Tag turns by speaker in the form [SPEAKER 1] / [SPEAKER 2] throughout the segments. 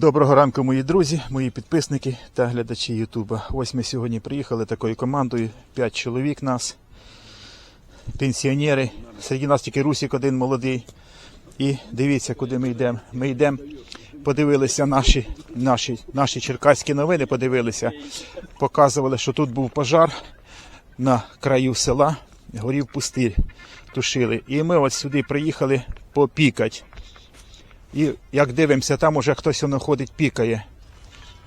[SPEAKER 1] Доброго ранку, мої друзі, мої підписники та глядачі Ютуба. Ось ми сьогодні приїхали такою командою. П'ять чоловік нас, пенсіонери. Серед нас тільки Русік один молодий. І дивіться, куди ми йдемо. Ми йдемо, подивилися наші, наші, наші черкаські новини, подивилися. Показували, що тут був пожар на краю села, горів пустир, тушили. І ми от сюди приїхали попікати. І як дивимося, там уже хтось воно ходить, пікає.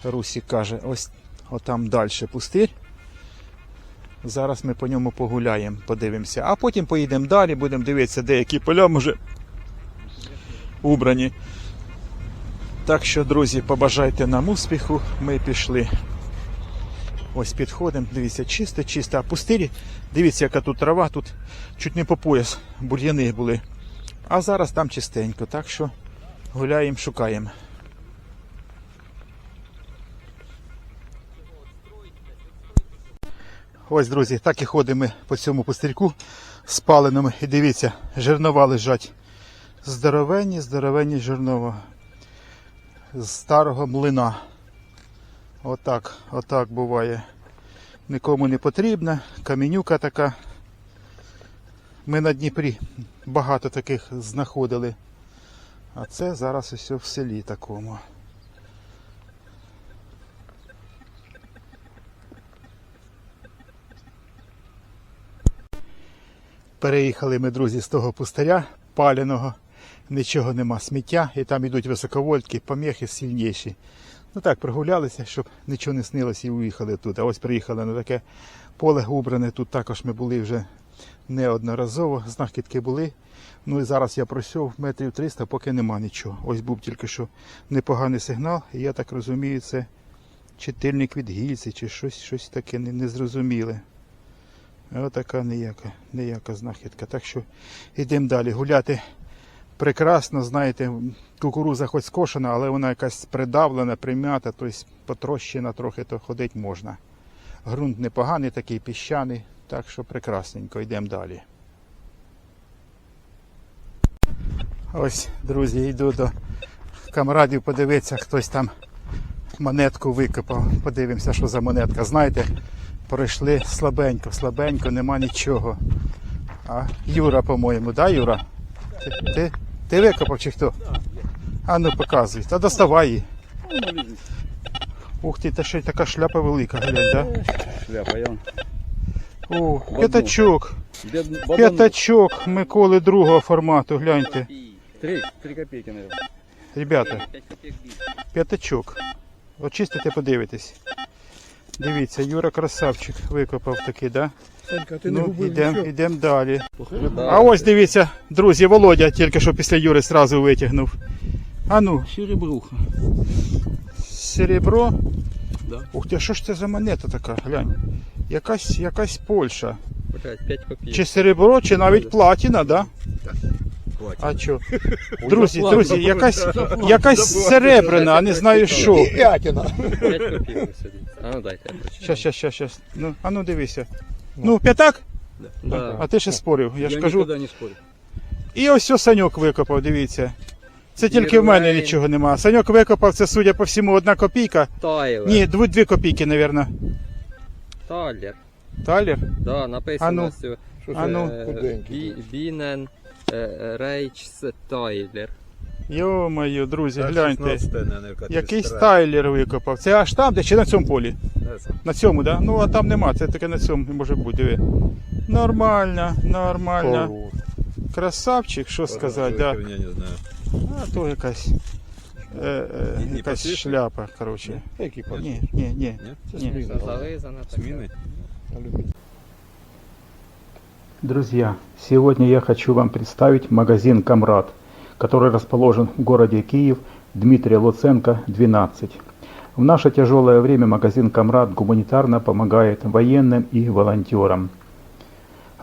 [SPEAKER 1] Русік каже, ось отам далі пустир. Зараз ми по ньому погуляємо, подивимося. А потім поїдемо далі, будемо дивитися, деякі поля може убрані. Так що, друзі, побажайте нам успіху. Ми пішли. Ось підходимо, дивіться, чисто, чисто. А пустирі, дивіться, яка тут трава, тут чуть не по пояс, бур'яни були. А зараз там чистенько, так що гуляємо, шукаємо. Ось, друзі, так і ходимо по цьому пустирьку спаленому. І дивіться, жернова лежать. Здоровенні, здоровенні жернова. З старого млина. Отак, отак буває. Нікому не потрібна. Камінюка така. Ми на Дніпрі багато таких знаходили. А це зараз ось в селі такому. Переїхали ми, друзі, з того пустиря паляного, нічого нема сміття, і там йдуть високовольтки, поміхи сильніші. Ну так, прогулялися, щоб нічого не снилося і уїхали тут. А ось приїхали на таке поле убране. Тут також ми були вже неодноразово, знахідки були. Ну і зараз я пройшов метрів 300, поки нема нічого. Ось був тільки що непоганий сигнал, і я так розумію, це чи тильник від гільзи, чи щось, щось таке незрозуміле. Отака ніяка, ніяка знахідка. Так що йдемо далі. Гуляти прекрасно, знаєте, кукуруза хоч скошена, але вона якась придавлена, прим'ята, тобто потрощена трохи, то ходити можна. Грунт непоганий, такий піщаний, так що прекрасненько, йдемо далі. Ось, друзі, йду до камрадів подивитися, хтось там монетку викопав. Подивимося, що за монетка. Знаєте, пройшли слабенько, слабенько, нема нічого. А Юра, по-моєму, да, Юра? Ти, ти, ти викопав чи хто? А ну показуй. Та доставай її. Ух ти, та ще така шляпа велика, глянь, да?
[SPEAKER 2] Шляпа, я.
[SPEAKER 1] О, п'ятачок. П'ятачок Миколи другого формату, гляньте.
[SPEAKER 2] Три, три копейки, наверное.
[SPEAKER 1] Ребята, п'ятачок. Очистите, подивитесь. Дивіться, Юра красавчик викопав такий, да?
[SPEAKER 3] Санька, ти не
[SPEAKER 1] Ну,
[SPEAKER 3] губив нічого?
[SPEAKER 1] йдемо далі. А ось дивіться, друзі, Володя тільки що після Юри сразу витягнув. А ну,
[SPEAKER 3] Серебруха.
[SPEAKER 1] серебро.
[SPEAKER 3] Да.
[SPEAKER 1] Ух ти, а що ж це за монета така? Глянь. Якась, якась Польща.
[SPEAKER 2] 5 копеек.
[SPEAKER 1] Чи серебро, чи навіть платіна, да? А що? Друзі, друзі, якась, якась серебряна, а не знаю що.
[SPEAKER 3] П'ятіна.
[SPEAKER 2] 5 копеек сидит. А ну дайте я прочитаю.
[SPEAKER 1] Щас, щас, щас, щас. Ну, а ну дивися. Ну, п'ятак?
[SPEAKER 2] Да.
[SPEAKER 1] А ти ще спорив. Я ж кажу.
[SPEAKER 3] ніколи не спорю.
[SPEAKER 1] І ось ось Саньок викопав, дивіться. Це тільки в мене
[SPEAKER 2] Єрмень.
[SPEAKER 1] нічого нема. Саньок викопав, це, судя по всьому, одна копійка. Ні, дві, дві копійки, мабуть.
[SPEAKER 2] Тайлер.
[SPEAKER 1] Талер.
[SPEAKER 2] Да, написано
[SPEAKER 1] А ну.
[SPEAKER 2] все.
[SPEAKER 1] А ну.
[SPEAKER 2] Е,
[SPEAKER 3] Худенький,
[SPEAKER 2] Бі- Бінен е, Рейчс Тайлер.
[SPEAKER 1] Йо-моє, друзі, гляньте. Якийсь тайлер викопав. Це аж там, де чи на цьому полі? На цьому, да? Ну а там нема, це таке на цьому може бути. Диви. Нормально, нормально. Красавчик, що сказати, да.
[SPEAKER 4] Я не знаю.
[SPEAKER 1] А то якась. Е, е,
[SPEAKER 4] Не
[SPEAKER 1] якась
[SPEAKER 4] посвітлює?
[SPEAKER 1] шляпа, коротше.
[SPEAKER 3] Який пальці?
[SPEAKER 1] Ні, ні, ні.
[SPEAKER 4] Ні?
[SPEAKER 3] Це
[SPEAKER 1] Ні.
[SPEAKER 3] сміна.
[SPEAKER 2] Зализана така.
[SPEAKER 4] Смины?
[SPEAKER 1] Друзья, сегодня я хочу вам представить магазин «Камрад», который расположен в городе Киев, Дмитрия Луценко, 12. В наше тяжелое время магазин «Камрад» гуманитарно помогает военным и волонтерам.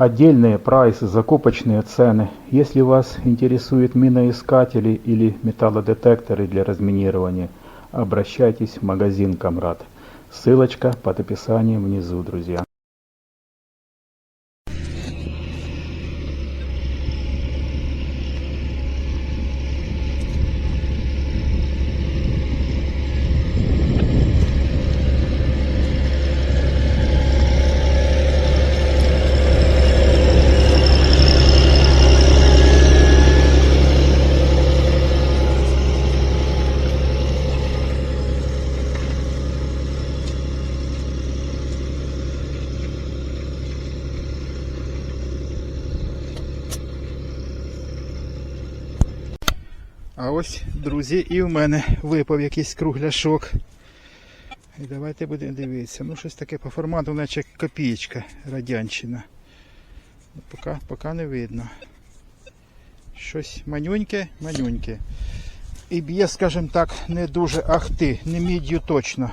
[SPEAKER 1] Отдельные прайсы, закупочные цены. Если вас интересуют миноискатели или металлодетекторы для разминирования, обращайтесь в магазин «Камрад». Ссылочка под описанием внизу, друзья. Друзі, і в мене випав якийсь кругляшок. І давайте будемо дивитися. Ну, щось таке по формату, наче копієчка радянщина. Ну, Поки, поки не видно. Щось манюньке, манюньке. І б'є, скажімо так, не дуже ахти, не міддю точно.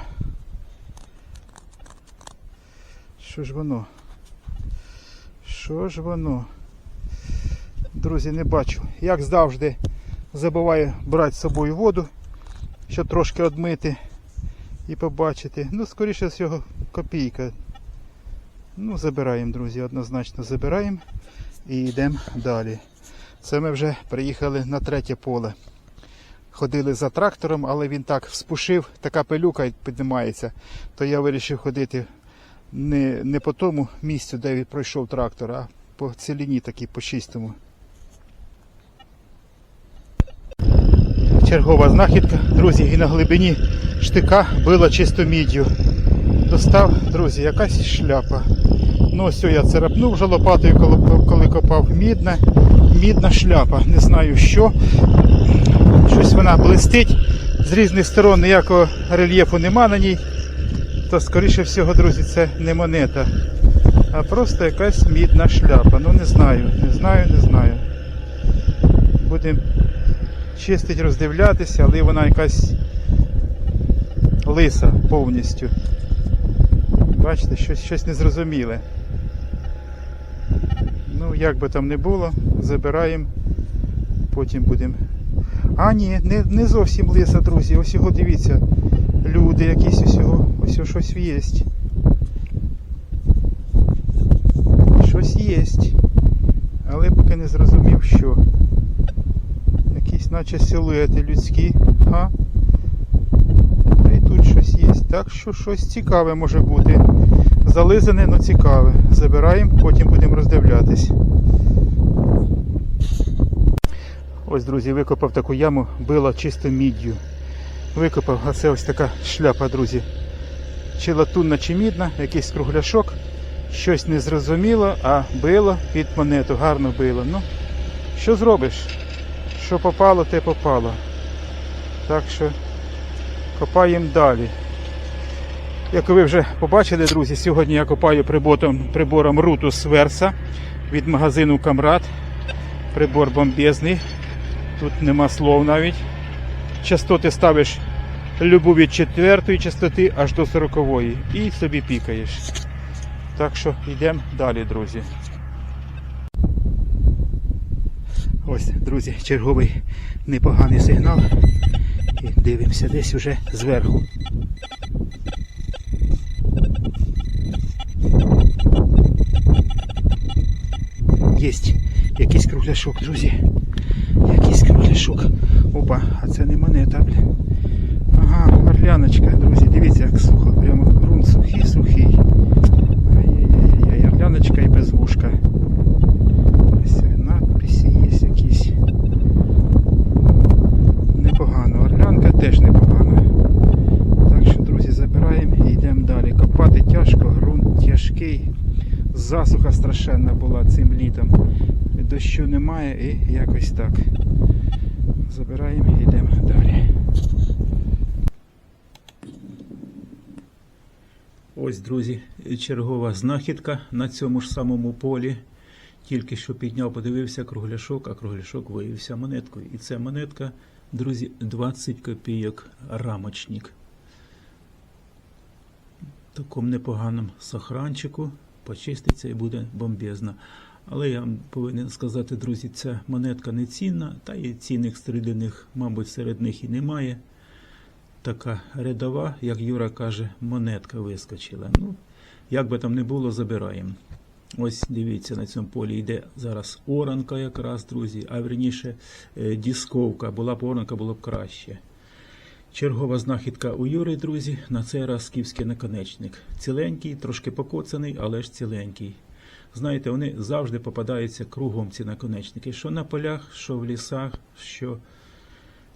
[SPEAKER 1] Що ж воно? Що ж воно? Друзі, не бачу. Як завжди, забуваю брати з собою воду, щоб трошки одмити і побачити. Ну, скоріше всього, копійка. Ну, забираємо, друзі, однозначно забираємо і йдемо далі. Це ми вже приїхали на третє поле. Ходили за трактором, але він так вспушив, така пилюка піднімається, то я вирішив ходити не, не по тому місцю, де він пройшов трактор, а по ціліні такій, по чистому. Чергова знахідка, друзі, і на глибині штика била чисто міддю. Достав, друзі, якась шляпа. Ну, ось я царапнув вже лопатою, коли, коли копав мідна, мідна шляпа. Не знаю що. Щось вона блистить. З різних сторон ніякого рельєфу нема на ній. То, скоріше всього, друзі, це не монета. А просто якась мідна шляпа. Ну не знаю, не знаю, не знаю. Будемо чистить, роздивлятися, але вона якась лиса повністю. Бачите, щось, щось незрозуміле. Ну, як би там не було, забираємо, потім будемо. А, ні, не, не зовсім лиса, друзі. Ось його дивіться. Люди якісь ось його, ось щось є. Щось є. Але поки не зрозумів, що. Наче силуети людські. А? Та й тут щось є. Так що щось цікаве може бути. Зализане, але цікаве. Забираємо, потім будемо роздивлятись. Ось, друзі, викопав таку яму, била чисто міддю. Викопав, а це ось така шляпа, друзі. Чи латунна, чи мідна, якийсь кругляшок. Щось незрозуміло, а било під монету, гарно било. Ну, що зробиш? Що попало, те попало. Так що копаємо далі. Як ви вже побачили, друзі, сьогодні я копаю прибором, прибором Rutus Versa від магазину Камрад. Прибор бомбезний. Тут нема слов навіть. Частоти ставиш любу від четвертої частоти аж до сорокової і собі пікаєш. Так що йдемо далі, друзі. Ось, друзі, черговий непоганий сигнал. І дивимося десь уже зверху. Єсть якийсь кругляшок, друзі. Якийсь кругляшок. Опа, а це не монета, бля. Ага, орляночка, друзі, дивіться, як сухо. Прямо ґрунт сухий, сухий. Ай-яй-яй, орляночка і без вушка. Ось надписи є якісь. Непогано. Орлянка теж непогана. Так що, друзі, забираємо і йдемо далі. Копати тяжко, ґрунт тяжкий. Засуха страшенна була цим літом. Дощу немає і якось так. Забираємо і йдемо далі. Ось, друзі, чергова знахідка на цьому ж самому полі. Тільки що підняв, подивився кругляшок, а кругляшок виявився монеткою. І це монетка, друзі, 20 копійок рамочник. В такому непоганому сохранчику почиститься і буде бомбезно. Але я вам повинен сказати, друзі, ця монетка не цінна, та і цінних серед них, мабуть, серед них і немає. Така рядова, як Юра каже, монетка вискочила. Ну, як би там не було, забираємо. Ось дивіться, на цьому полі йде зараз оранка якраз, друзі, а верніше е, дісковка. Була б оранка, було б краще. Чергова знахідка у Юри, друзі, на цей раз скіфський наконечник. Ціленький, трошки покоцаний, але ж ціленький. Знаєте, вони завжди попадаються кругом ці наконечники. Що на полях, що в лісах, що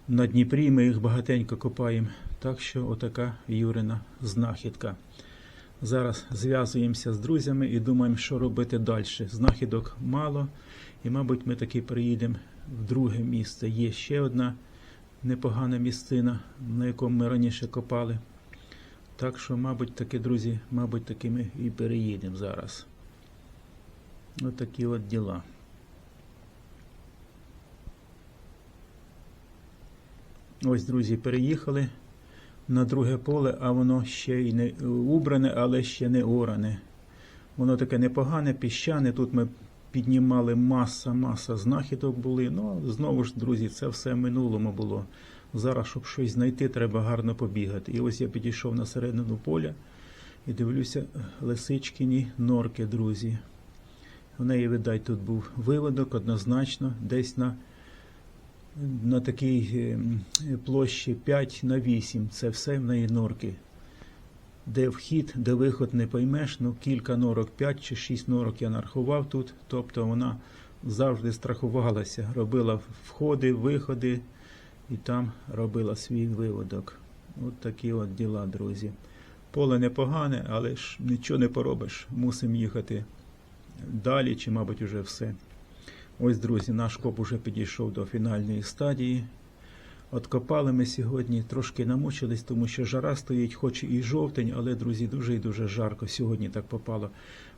[SPEAKER 1] на Дніпрі ми їх багатенько копаємо. Так що отака Юрина знахідка. Зараз зв'язуємося з друзями і думаємо, що робити далі. Знахідок мало, і, мабуть, ми таки приїдемо в друге місце. Є ще одна
[SPEAKER 3] непогана місцина, на якому ми раніше копали. Так що, мабуть, таки, друзі, мабуть, таки ми і переїдемо зараз. Ось такі от діла. Ось, друзі, переїхали на друге поле, а воно ще й не убране, але ще не оране. Воно таке непогане, піщане. Тут ми піднімали маса, маса знахідок були. Ну, знову ж, друзі, це все минулому було. Зараз, щоб щось знайти, треба гарно побігати. І ось я підійшов на середину поля і дивлюся лисичкині норки, друзі. В неї, видать, тут був виводок однозначно, десь на, на такій е, площі 5 на 8. Це все в неї норки. Де вхід, де виход не поймеш, ну кілька норок, 5 чи 6 норок я нарахував тут. Тобто вона завжди страхувалася, робила входи, виходи і там робила свій виводок. От такі от діла, друзі. Поле непогане, але ж нічого не поробиш. Мусимо їхати далі, чи, мабуть, уже все. Ось, друзі, наш коп уже підійшов до фінальної стадії. Откопали ми сьогодні, трошки намучились, тому що жара стоїть, хоч і жовтень, але, друзі, дуже і дуже жарко. Сьогодні так попало.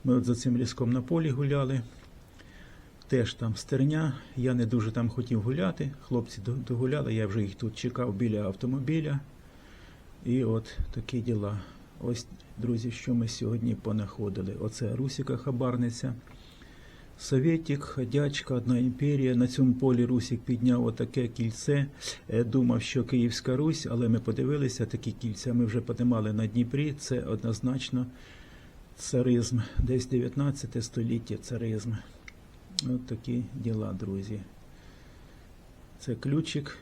[SPEAKER 3] Ми от за цим ліском на полі гуляли. Теж там стерня. Я не дуже там хотів гуляти. Хлопці догуляли, я вже їх тут чекав біля автомобіля. І от такі діла. Ось, друзі, що ми сьогодні понаходили. Оце Русіка Хабарниця. Совєтік, ходячка, одна імперія. На цьому полі Русік підняв отаке кільце. Е, Думав, що Київська Русь, але ми подивилися, такі кільця ми вже подимали на Дніпрі. Це однозначно царизм. Десь 19 століття царизм. От такі діла, друзі. Це ключик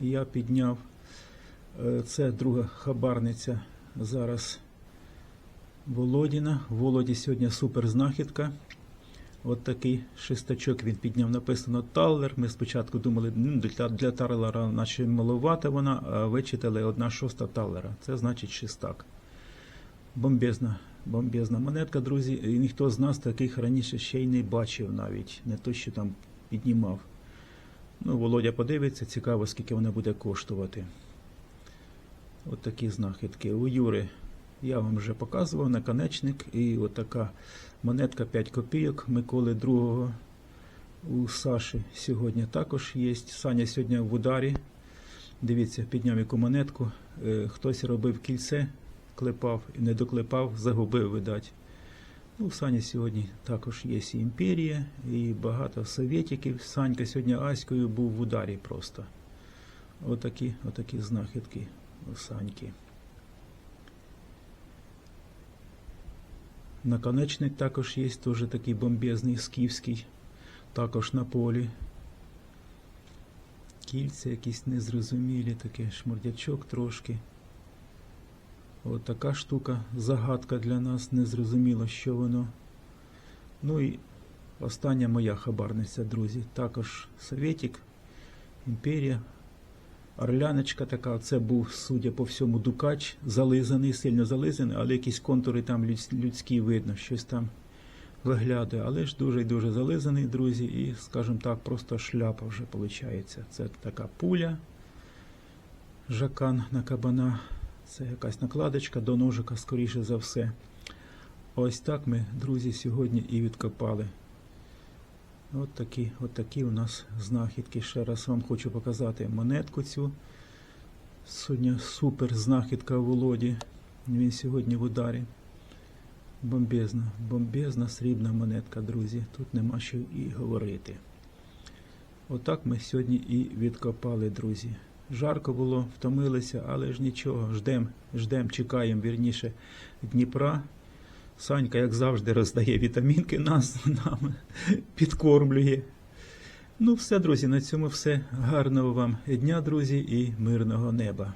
[SPEAKER 3] я підняв. Е, Це друга хабарниця. Зараз Володіна. Володі сьогодні супер знахідка. От такий шестачок він підняв. Написано Таллер. Ми спочатку думали, для, для Таллера наче маловата вона, а вичитали одна шоста Таллера. Це значить шестак. Бомбезна, бомбезна монетка, друзі. І ніхто з нас таких раніше ще й не бачив навіть. Не то, що там піднімав. Ну, Володя подивиться, цікаво, скільки вона буде коштувати. От такі знахідки. У Юри я вам вже показував наконечник і от така монетка 5 копійок Миколи II. У Саші сьогодні також є. Саня сьогодні в ударі. Дивіться, підняв яку монетку. Е, Хтось робив кільце, клепав і не доклепав, загубив, видать. Ну, у Сані сьогодні також є і імперія, і багато совєтиків. Санька сьогодні Аською був в ударі просто. Отакі, отакі знахідки у Саньки. Наконечник також є, теж такий бомбезний, скіфський, також на полі. Кільця якісь незрозумілі, таке шмурдячок трошки. От така штука, загадка для нас, незрозуміло, що воно. Ну і остання моя хабарниця, друзі. Також Совєтік, імперія. Орляночка така, це був, судя по всьому, дукач, зализаний, сильно зализаний, але якісь контури там людські видно, щось там виглядає. Але ж дуже і дуже зализаний, друзі, і, скажімо так, просто шляпа вже виходить. Це така пуля, жакан на кабана. Це якась накладочка до ножика, скоріше за все. Ось так ми, друзі, сьогодні і відкопали. От такі, от такі у нас знахідки. Ще раз вам хочу показати монетку цю. Сьогодні супер знахідка у Володі. Він сьогодні в ударі. Бомбезна, бомбезна срібна монетка, друзі. Тут нема що і говорити. Отак ми сьогодні і відкопали, друзі. Жарко було, втомилися, але ж нічого. Ждем, ждем, чекаємо вірніше Дніпра. Санька, як завжди, роздає вітамінки нас, нам підкормлює. Ну, все, друзі, на цьому все. Гарного вам дня, друзі, і мирного неба.